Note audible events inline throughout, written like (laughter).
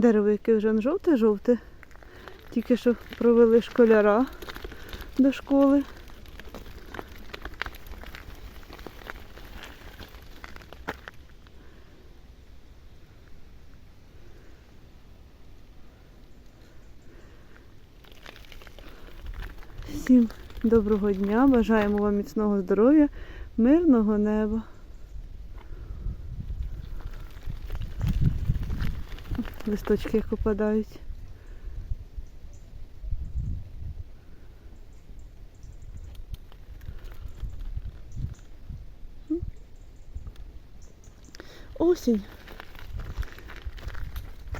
Дерево, яке вже жовте-жовте. Тільки що провели школяра до школи. Всім доброго дня, бажаємо вам міцного здоров'я, мирного неба. Листочки як опадають. Осінь.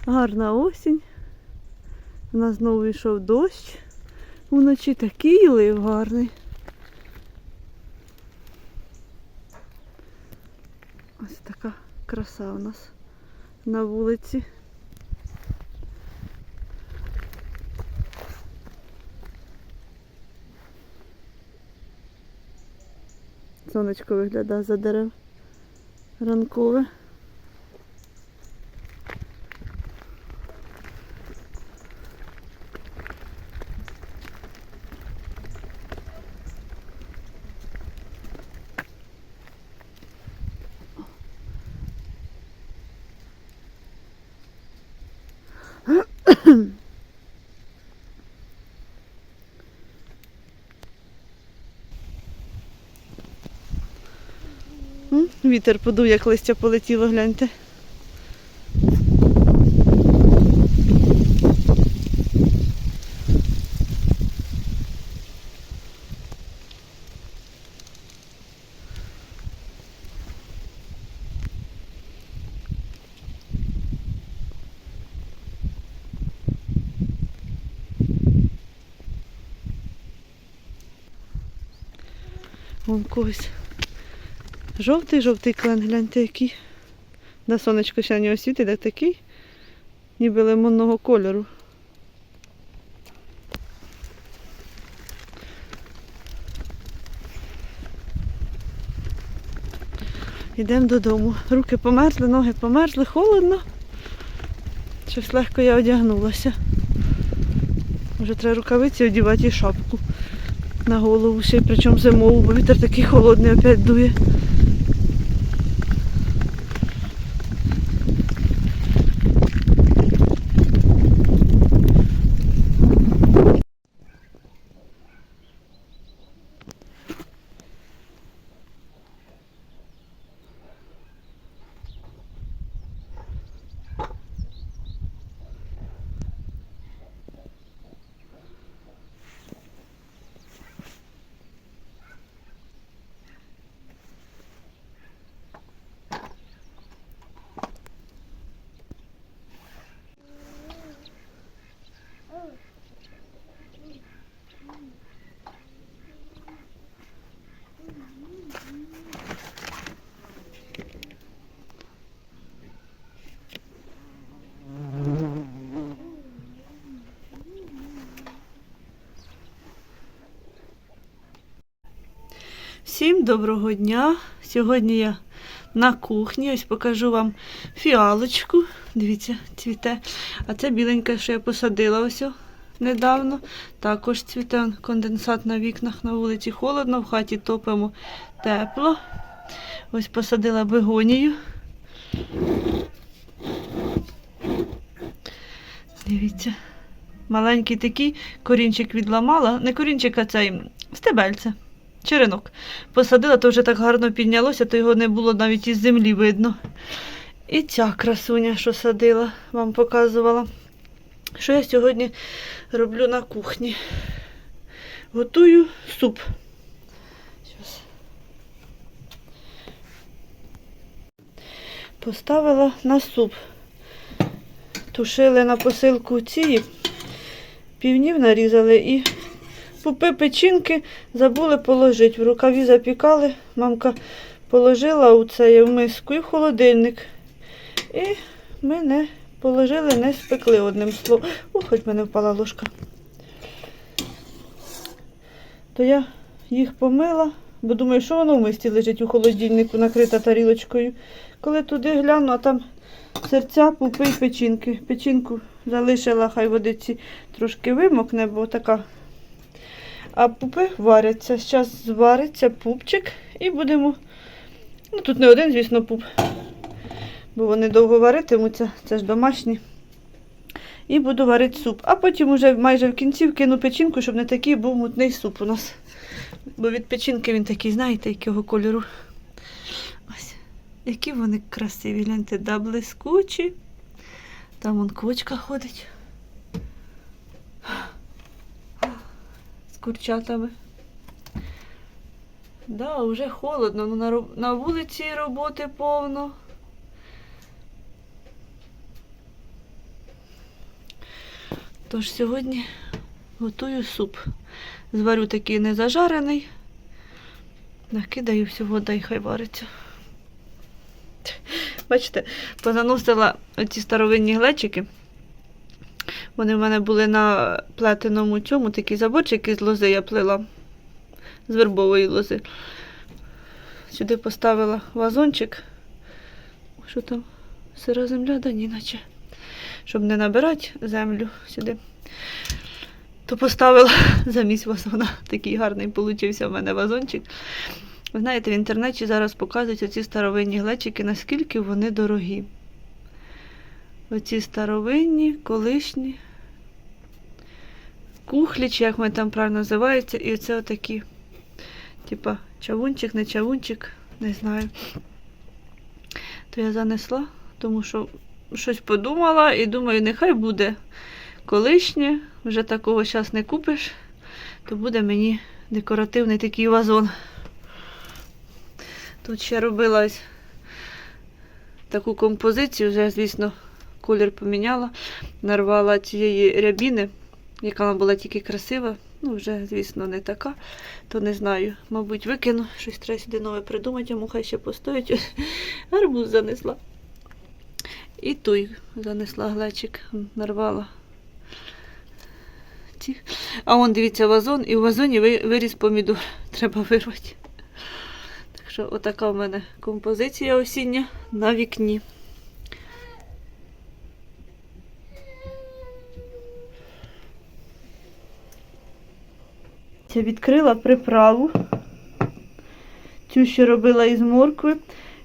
Гарна осінь. У нас знову йшов дощ. Вночі такий лив гарний. Ось така краса у нас на вулиці. Сонечко виглядає за дерев ранкове. Вітер подув, як листя полетіло, гляньте. Вон когось Жовтий-жовтий клен, гляньте який. На сонечко ще не освітить, так такий, ніби лимонного кольору. Йдемо додому. Руки померзли, ноги померзли, холодно. Щось легко я одягнулася. Вже треба рукавиці одягати і шапку на голову ще причому зимову, бо вітер такий холодний опять дує. Всім доброго дня! Сьогодні я на кухні. Ось покажу вам фіалочку. Дивіться, цвіте. А це біленька, що я посадила ось недавно. Також цвіте конденсат на вікнах на вулиці холодно, в хаті топимо тепло. Ось посадила бегонію. Дивіться. Маленький такий корінчик відламала. Не корінчик, а цей стебельце. Черенок. Посадила, то вже так гарно піднялося, то його не було навіть із землі видно. І ця красуня, що садила, вам показувала. Що я сьогодні роблю на кухні? Готую суп. Щас. Поставила на суп. Тушили на посилку ці, півнів нарізали і пупи печінки забули положити. В рукаві запікали. Мамка положила у це в миску і в холодильник. І ми не положили, не спекли одним словом. О, хоч мене впала ложка. То я їх помила, бо думаю, що воно в мисці лежить у холодильнику, накрита тарілочкою. Коли туди гляну, а там серця, пупи і печінки. Печінку залишила, хай водиці трошки вимокне, бо така. А пупи варяться. Зараз звариться пупчик і будемо. Ну, тут не один, звісно, пуп. Бо вони довго варитимуться, це ж домашні. І буду варити суп. А потім уже майже в кінці вкину печінку, щоб не такий був мутний суп у нас. Бо від печінки він такий, знаєте, якого кольору. Ось. Які вони красиві, гляньте, да блискучі. Там вон квочка ходить. Курчатами. Да, вже холодно, ну на, на вулиці роботи повно. Тож сьогодні готую суп. Зварю такий незажарений. Накидаю всього, дай хай вариться. Бачите, позаносила ці старовинні глечики. Вони в мене були на плетеному цьому, такі заборчики з лози я плела, з вербової лози. Сюди поставила вазончик. Що там? Сира земля, да ні, наче. Щоб не набирати землю сюди. То поставила (laughs) замість вазона. Такий гарний получився в мене вазончик. Ви знаєте, в інтернеті зараз показують оці старовинні глечики, наскільки вони дорогі. Оці старовинні, колишні, кухлі, чи як вони там правильно називаються, і оце отакі, типа чавунчик, не чавунчик, не знаю. То я занесла, тому що щось подумала і думаю, нехай буде колишнє, вже такого зараз не купиш, то буде мені декоративний такий вазон. Тут ще робила таку композицію, вже, звісно, колір поміняла. Нарвала цієї рябіни, яка вона була тільки красива. Ну, вже, звісно, не така, то не знаю. Мабуть, викину. Щось треба сюди нове придумати, йому хай ще постоїть. (laughs) Арбуз занесла. І той занесла глечик, нарвала. А он, дивіться, вазон, і в вазоні виріс помідор. (laughs) Треба вирвати. Так що отака в мене композиція осіння на вікні. Відкрила приправу. Цю ще робила із моркви.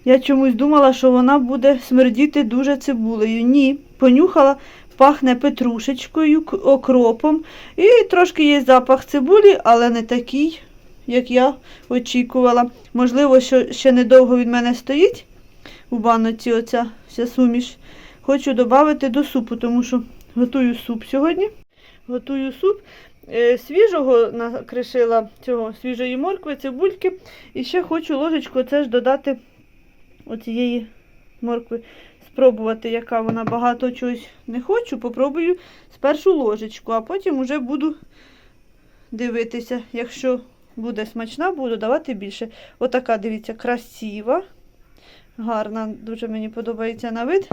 Я чомусь думала, що вона буде смердіти дуже цибулею. Ні, понюхала, пахне петрушечкою, окропом. І трошки є запах цибулі, але не такий, як я очікувала. Можливо, що ще недовго від мене стоїть у баноці оця вся суміш. Хочу додати до супу, тому що готую суп сьогодні. Готую суп. Е, Свіжого накришила цього свіжої моркви, цибульки. І ще хочу ложечку це ж додати оцієї моркви. Спробувати, яка вона багато чогось не хочу. Попробую спершу ложечку, а потім уже буду дивитися. Якщо буде смачна, буду давати більше. Отака, дивіться, красива. Гарна, дуже мені подобається на вид.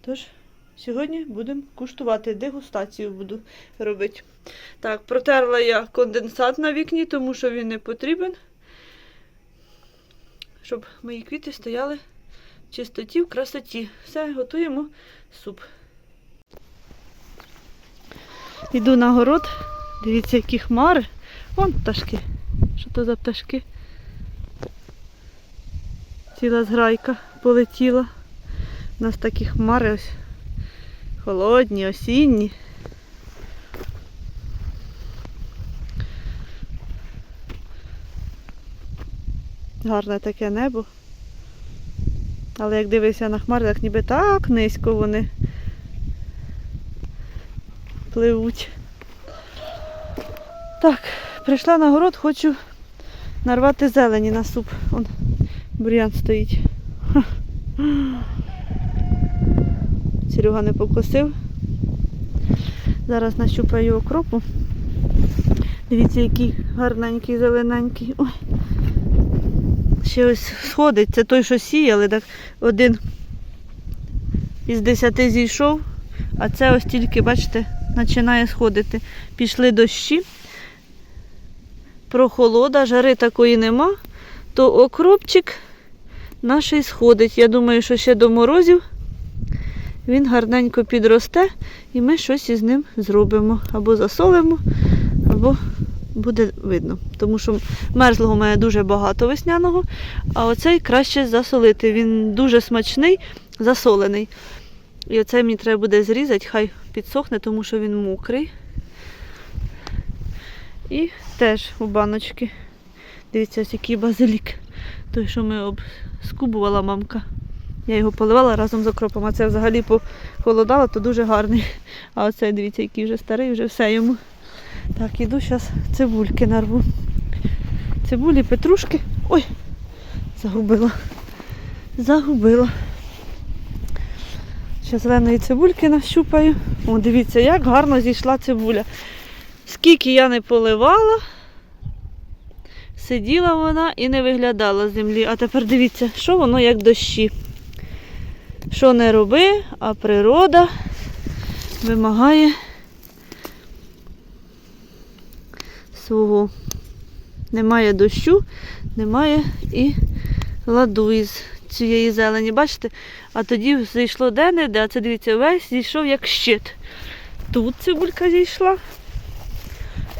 Тож, сьогодні будемо куштувати. Дегустацію буду робити. Так, протерла я конденсат на вікні, тому що він не потрібен. Щоб мої квіти стояли в чистоті, в красоті. Все, готуємо суп. Іду на город. Дивіться, які хмари. Вон пташки. Що то за пташки? Ціла зграйка полетіла. У нас такі хмари ось холодні, осінні. Гарне таке небо. Але як дивишся на хмари, так ніби так низько вони пливуть. Так, прийшла на город, хочу нарвати зелені на суп. Вон бур'ян стоїть. Серега не покосив. Зараз нащупаю окропу. Дивіться, який гарненький, зелененький. Ой. Ще ось сходить. Це той, що сіяли, так один із десяти зійшов, а це ось тільки, бачите, починає сходити. Пішли дощі, прохолода, жари такої нема, то окропчик наш сходить. Я думаю, що ще до морозів він гарненько підросте і ми щось із ним зробимо. Або засолимо, або буде видно. Тому що мерзлого має дуже багато весняного, а оцей краще засолити. Він дуже смачний, засолений. І оцей мені треба буде зрізати, хай підсохне, тому що він мокрий. І теж у баночки. Дивіться, ось який базилік. Той, що ми обскубувала мамка. Я його поливала разом з окропом, а це взагалі похолодало, то дуже гарний. А оцей, дивіться, який вже старий, вже все йому. Так, іду зараз цибульки нарву. Цибулі, петрушки. Ой, загубила. Загубила. Ще зеленої цибульки нащупаю. О, дивіться, як гарно зійшла цибуля. Скільки я не поливала, сиділа вона і не виглядала з землі. А тепер дивіться, що воно як дощі. Що не роби, а природа вимагає свого. Немає дощу, немає і ладу із цієї зелені. Бачите? А тоді зійшло де-не-де, а це дивіться, весь зійшов як щит. Тут цибулька зійшла.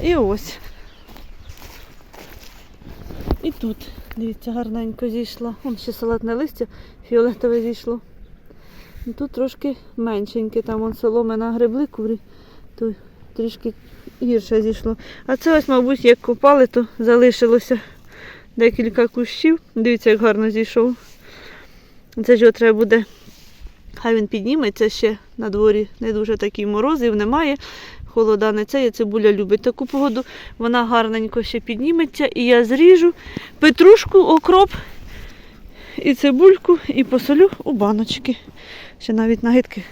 І ось. І тут, дивіться, гарненько зійшла. Вон ще салатне листя фіолетове зійшло. Тут трошки меншеньке, там вон соломи нагребли курі, то трішки гірше зійшло. А це ось, мабуть, як копали, то залишилося декілька кущів. Дивіться, як гарно зійшов. Це ж його треба буде. Хай він підніметься ще на дворі, не дуже такий морозив, немає. Холода не це, і цибуля любить таку погоду. Вона гарненько ще підніметься. І я зріжу петрушку, окроп і цибульку, і посолю у баночки. Ще навіть нагидки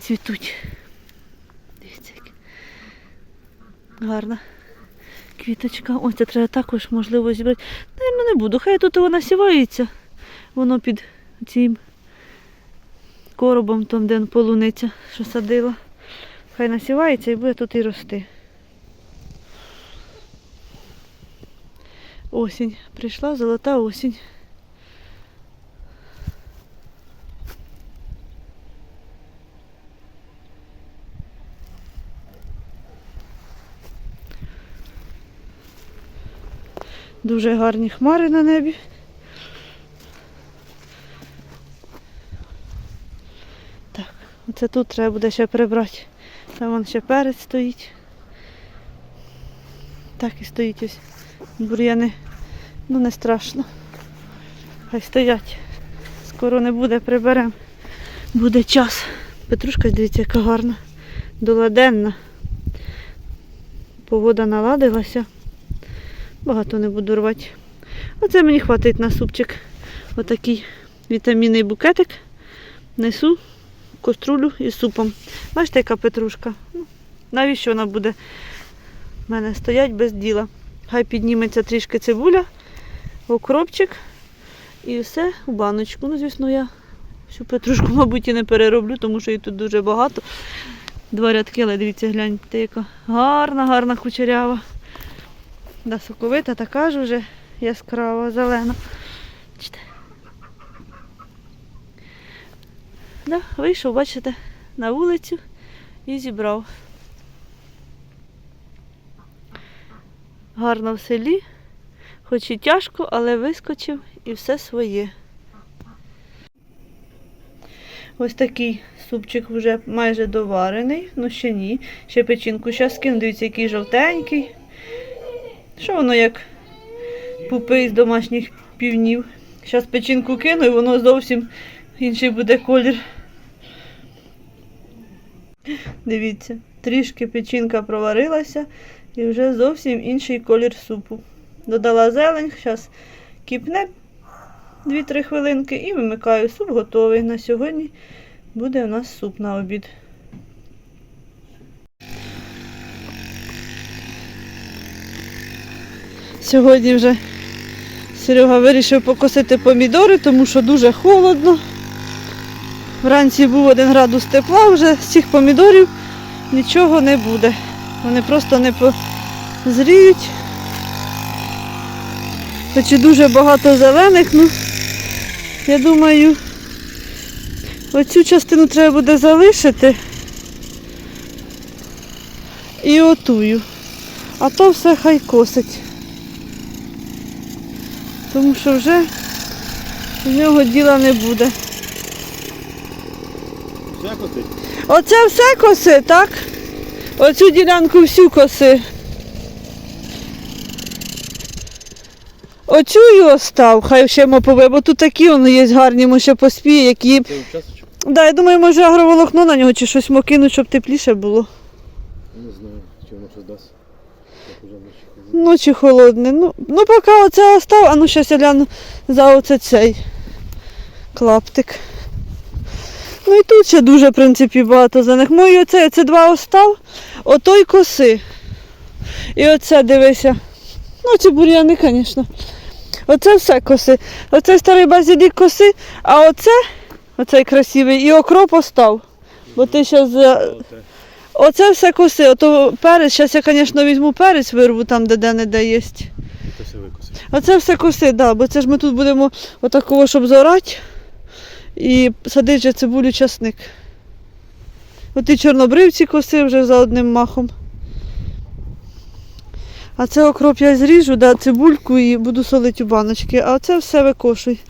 цвітуть. Дивіться, як гарна квіточка. Ось це треба також можливо зібрати. Наверно, не буду. Хай тут вона сівається. Воно під цим коробом, там, де полуниця, що садила. Хай насівається і буде тут і рости. Осінь. Прийшла золота осінь. Дуже гарні хмари на небі. Так, оце тут треба буде ще прибрати. Там вон ще перець стоїть. Так і стоїть ось бур'яни. Ну не страшно. Хай стоять. Скоро не буде, приберемо. Буде час. Петрушка, дивіться, яка гарна. Доладенна. Погода наладилася. Багато не буду рвати. Оце мені хватить на супчик. Отакий вітамінний букетик. Несу каструлю із супом. Бачите, яка петрушка? Ну, навіщо вона буде в мене стоять без діла? Хай підніметься трішки цибуля, окропчик і все у баночку. Ну, звісно, я всю петрушку, (laughs) мабуть, і не перероблю, тому що її тут дуже багато. Два рядки, але дивіться, гляньте, яка гарна, гарна кучерява. Да, соковита така ж уже яскрава, зелена. Да, вийшов, бачите, на вулицю і зібрав. Гарно в селі, хоч і тяжко, але вискочив і все своє. Ось такий супчик вже майже доварений, ну ще ні. Ще печінку зараз скину, дивіться, який жовтенький. Що воно як пупи з домашніх півнів. Зараз печінку кину і воно зовсім інший буде колір. Дивіться, трішки печінка проварилася і вже зовсім інший колір супу. Додала зелень, зараз кипне 2-3 хвилинки і вимикаю. Суп готовий. На сьогодні буде у нас суп на обід. Сьогодні вже Серега вирішив покосити помідори, тому що дуже холодно. Вранці був один градус тепла, вже з цих помідорів нічого не буде. Вони просто не позріють. Хоч і дуже багато зелених, ну я думаю, Оцю частину треба буде залишити. І отую. А то все хай косить. Тому що вже з нього діла не буде. Все косить? Оце все коси, так? Оцю ділянку всю коси. Оцю й остав, хай ще мопове, бо тут такі воно є гарні, ми ще поспіє, які. Да, я думаю, може агроволокно на нього чи щось мокинуть, щоб тепліше було. Не знаю, чи воно щось дасть. Як уже вночі ходить. Ночі холодне. Ну, ну поки оце остав, а ну щас я гляну за оце цей клаптик. Ну і тут ще дуже, в принципі, багато за них. Мої оце, це два остав, отой коси. І оце дивися. Ну, ці бур'яни, звісно. Оце все коси. Оце старий базилік коси, а оце, оцей красивий, і окроп остав. Бо ти ще. Оце все коси. Ото перець, зараз я, звісно, візьму перець, вирву там, де де-не-де є. Це все викосить. Оце все коси, да, бо це ж ми тут будемо отакого, щоб зорати і садити же цибулю часник. От і чорнобривці коси вже за одним махом. А це окроп я зріжу, да, цибульку і буду солити у баночки, а оце все викошуй.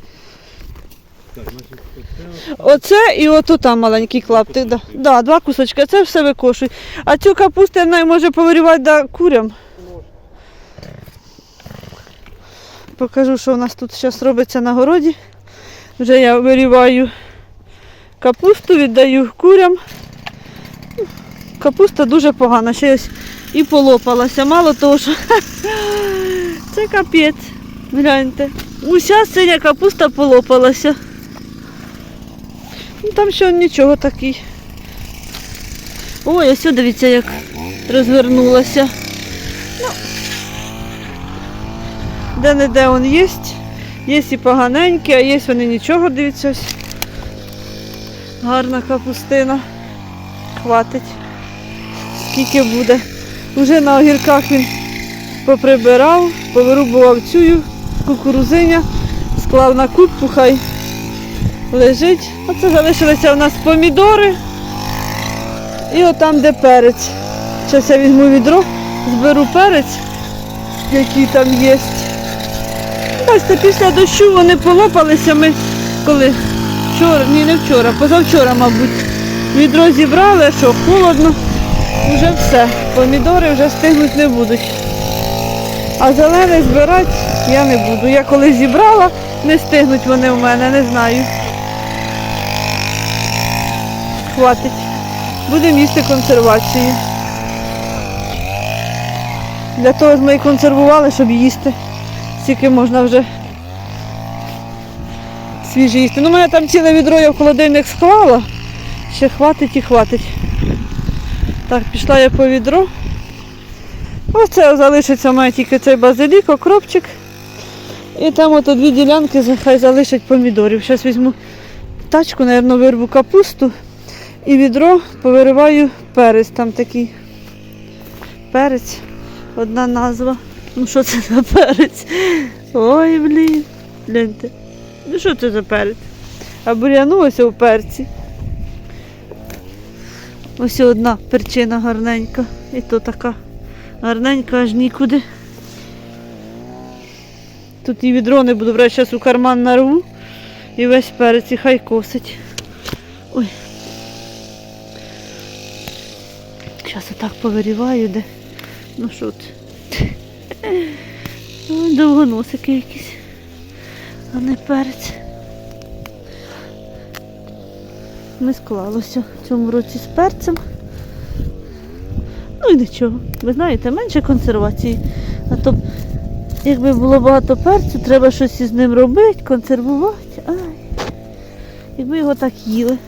Оце. І ото там маленький клаптик. Да. Да, два кусочки, це все викошуй. А цю капусту навіть може повирівати да, курям. Покажу, що у нас тут зараз робиться на городі. Вже я виріваю капусту, віддаю курям. Капуста дуже погана, ще і полопалася. Мало того, що (laughs) це капець. Гляньте. Уся синя капуста полопалася. Ну, там ще нічого такий. Ой, ось дивіться, як розвернулася. Ну, де-не-де він є. Є і поганенькі, а є вони нічого, дивіться. Гарна капустина. Хватить. Скільки буде. Уже на огірках він поприбирав, повирубував цю кукурузиня, склав на кубку, хай лежить. Оце залишилися у нас помідори. І отам, де перець. Зараз я візьму відро, зберу перець, який там є. Бачите, після дощу вони полопалися ми коли вчора, ні, не вчора, позавчора, мабуть. Відро зібрали, що холодно, вже все. Помідори вже стигнуть не будуть. А зелений збирати я не буду. Я коли зібрала, не стигнуть вони в мене, не знаю. Хватить. Будемо їсти консервації. Для того ми і консервували, щоб їсти. Скільки можна вже свіже їсти. Ну, мене там ціле відро я в холодильник склала. Ще хватить і хватить. Так, пішла я по відро. Оце залишиться мене тільки цей базилік, окропчик. І там ото дві ділянки хай залишать помідорів. Зараз візьму тачку, мабуть, вирву капусту і відро повириваю перець. Там такий перець, одна назва. Ну що це за перець? Ой, блін. Гляньте. Ну що це за перець? А буряну ось у перці. Ось одна перчина гарненька. І то така гарненька аж нікуди. Тут і відро не буду брати, зараз у карман нарву і весь перець і хай косить. Ой. Зараз отак повиріваю, де. Ну що ти? Ой, довгоносики якісь, а не перець. Не склалося в цьому році з перцем. Ну і нічого. Ви знаєте, менше консервації. А то, якби було багато перцю, треба щось із ним робити, консервувати. Ай. Якби його так їли.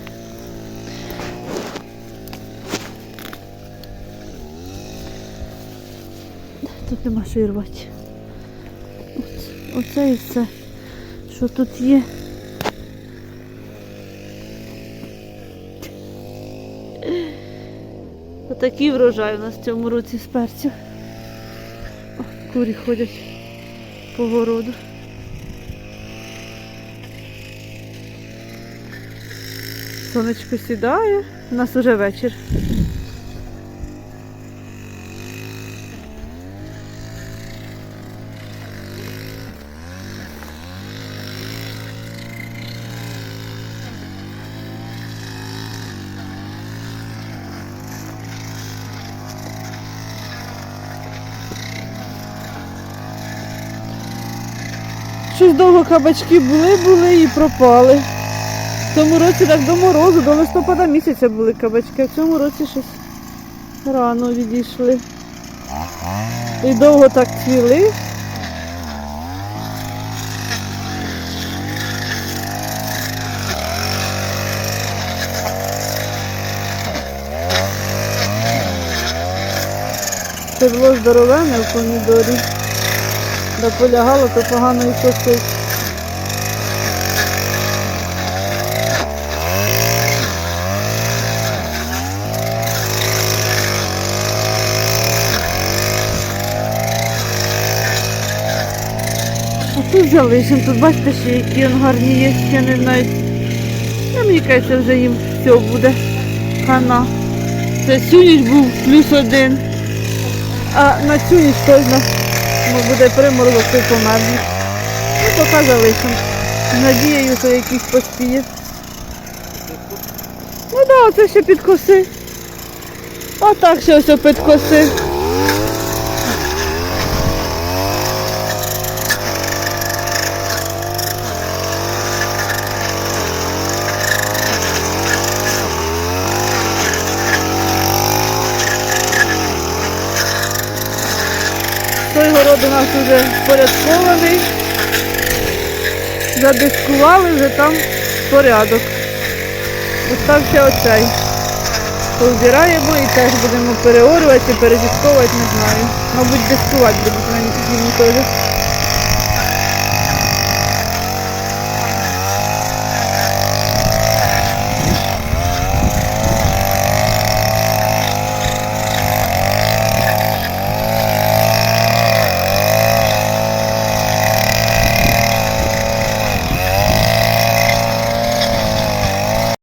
Тут нема що. Оце, і все, що тут є. Отакий врожай у нас в цьому році з перцю. Курі ходять по городу. Сонечко сідає, у нас уже вечір. Щось довго кабачки були, були і пропали. В тому році так до морозу, до листопада місяця були кабачки, а в цьому році щось рано відійшли. І довго так цвіли. Це було здоровене в помідорі. Да полягало, то погано і косить. А тут залишимо, тут бачите, ще які он гарні є, я не знаю. Я мені кажеться, вже їм все буде. Хана. Це сюніч був плюс один. А на цю ніч точно ну, буде приморозок, то й. Ну, поки залишимо. Надією, що якийсь поспіє. Ну так, да, це ще підкоси. А так ще ось підкоси. Той город у нас вже впорядкований. Задискували вже там порядок. Остався оцей. Позбираємо і теж будемо переорювати, передісковувати, не знаю. Мабуть, дискувати будуть мені теж.